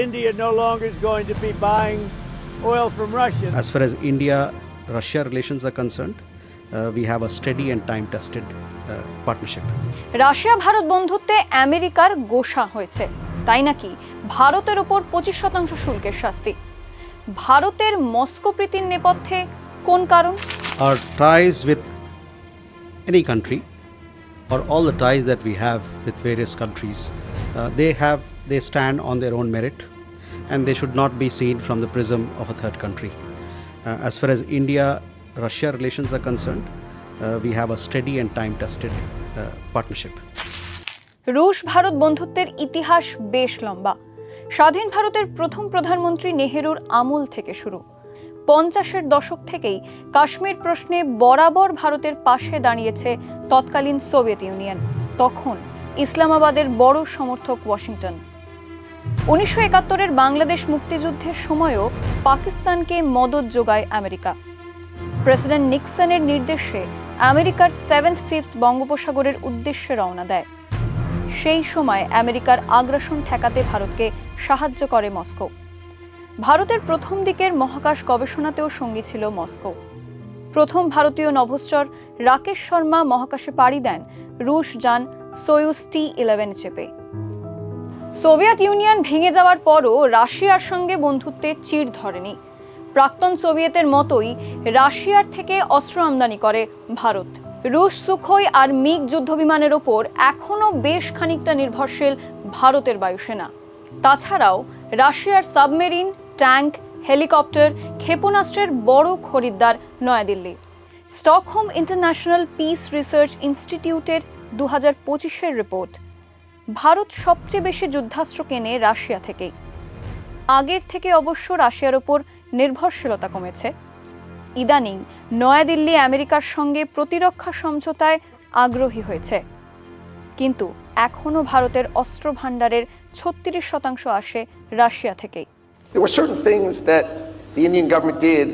India no longer is going to be buying oil from Russia. As far as India Russia relations are concerned, uh, we have a steady and time tested uh, partnership. Russia Bharat বন্ধুত্বে আমেরিকার গোসা হয়েছে তাই নাকি ভারতের ওপর পঁচিশ শতাংশ শুল্কের শাস্তি ভারতের মস্কো প্রীতির নেপথ্যে কোন কারণ Our ties with any country, or all the ties that we have with various countries, uh, they have they stand on their own merit, and they should not be seen from the prism of a third country. Uh, as far as India-Russia relations are concerned, uh, we have a steady and time-tested uh, partnership. রুশ ভারত বন্ধুত্বের ইতিহাস বেশ লম্বা স্বাধীন ভারতের প্রথম প্রধানমন্ত্রী নেহেরুর আমল থেকে শুরু পঞ্চাশের দশক থেকেই কাশ্মীর প্রশ্নে বরাবর ভারতের পাশে দাঁড়িয়েছে তৎকালীন সোভিয়েত ইউনিয়ন তখন ইসলামাবাদের বড় সমর্থক ওয়াশিংটন উনিশশো একাত্তরের বাংলাদেশ মুক্তিযুদ্ধের সময়ও পাকিস্তানকে মদত যোগায় আমেরিকা। প্রেসিডেন্ট নিক্সনের নির্দেশে আমেরিকার সেভেন্থ ফিফথ বঙ্গোপসাগরের উদ্দেশ্যে রওনা দেয়। সেই সময় আমেরিকার আগ্রাসন ঠেকাতে ভারতকে সাহায্য করে মস্কো। ভারতের প্রথম দিকের মহাকাশ গবেষণাতেও সঙ্গী ছিল মস্কো। প্রথম ভারতীয় নভশ্চর রাকেশ শর্মা মহাকাশে পাড়ি দেন রুশ যান সোয়ুজ টি ইলেভেন চেপে। সোভিয়েত ইউনিয়ন ভেঙে যাওয়ার পরও রাশিয়ার সঙ্গে বন্ধুত্বে চির ধরেনি। প্রাক্তন সোভিয়েতের মতোই রাশিয়ার থেকে অস্ত্র আমদানি করে ভারত। রুশ সুখোই আর মিগ যুদ্ধবিমানের ওপর এখনও বেশ খানিকটা নির্ভরশীল ভারতের বায়ুসেনা। তাছাড়াও রাশিয়ার সাবমেরিন, ট্যাঙ্ক, হেলিকপ্টার, ক্ষেপণাস্ত্রের বড় খরিদ্দার New Delhi. Stockholm International Peace Research ইনস্টিটিউটের দু হাজার পঁচিশের রিপোর্ট। ভারত সবচেয়ে বেশি যুদ্ধাস্ত্র কেনে রাশিয়া থেকেই আগের থেকে অবশ্য রাশিয়ার ওপর নির্ভরশীলতা কমেছে ইদানিং নয়াদিল্লি আমেরিকার সঙ্গে প্রতিরক্ষা সমঝোতায় আগ্রহী হয়েছে কিন্তু এখনও ভারতের অস্ত্র ভাণ্ডারের ছত্রিশ শতাংশ আসে রাশিয়া থেকেই There were certain things that the Indian government did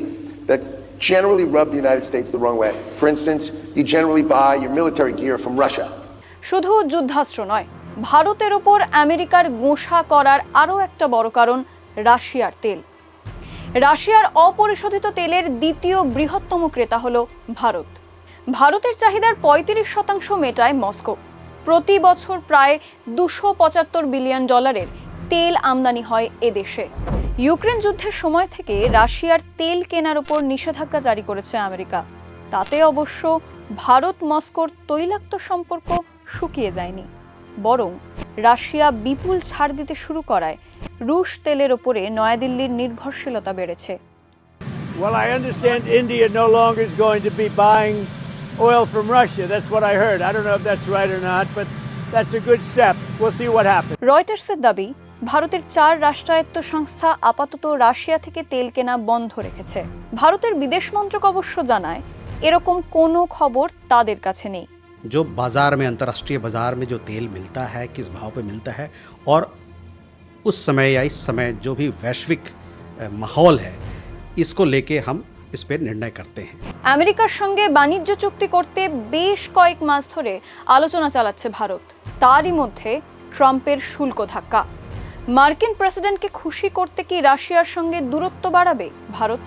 that generally rubbed the United States the wrong way. For instance, you generally buy your military gear from Russia. শুধু যুদ্ধাস্ত্র নয় ভারতের ওপর আমেরিকার গোঁসা করার আরও একটা বড় কারণ রাশিয়ার তেল। রাশিয়ার অপরিশোধিত তেলের দ্বিতীয় বৃহত্তম ক্রেতা হল ভারত। ভারতের চাহিদার পঁয়ত্রিশ শতাংশ মেটায় মস্কো। প্রতি বছর প্রায় দুশো পঁচাত্তর বিলিয়ন ডলারের তেল আমদানি হয় এদেশে ইউক্রেন যুদ্ধের সময় থেকে রাশিয়ার তেল কেনার উপর নিষেধাজ্ঞা জারি করেছে আমেরিকা। তাতে অবশ্য ভারত মস্কোর তৈলাক্ত সম্পর্ক শুকিয়ে যায়নি। বরং রাশিয়া বিপুল ছাড় দিতে শুরু করায় রুশ তেলের উপরে নয়াদিল্লির নির্ভরশীলতা বেড়েছে। Oil দাবি ভারতের চার রাষ্ট্রায়ত্ত সংস্থা আপাতত রাশিয়া থেকে তেল কেনা বন্ধ রেখেছে। ভারতের বিদেশ মন্ত্রক অবশ্য জানায় এরকম কোনো খবর তাদের কাছে নেই। जो बाज़ार में अंतर्राष्ट्रीय बाज़ार में जो तेल मिलता है किस भाव पे मिलता है और उस समय या इस समय जो भी वैश्विक अ, माहौल है इसको लेके हम इस पर निर्णय करते हैं আমেরিকার সঙ্গে বাণিজ্য চুক্তি করতে বেশ কয়েক মাস ধরে আলোচনা চালাচ্ছে ভারত তারই মধ্যে ট্রাম্পের শুল্ক ধাক্কা মার্কিন প্রেসিডেন্টকে খুশি করতে কি রাশিয়ার সঙ্গে দূরত্ব বাড়াবে ভারত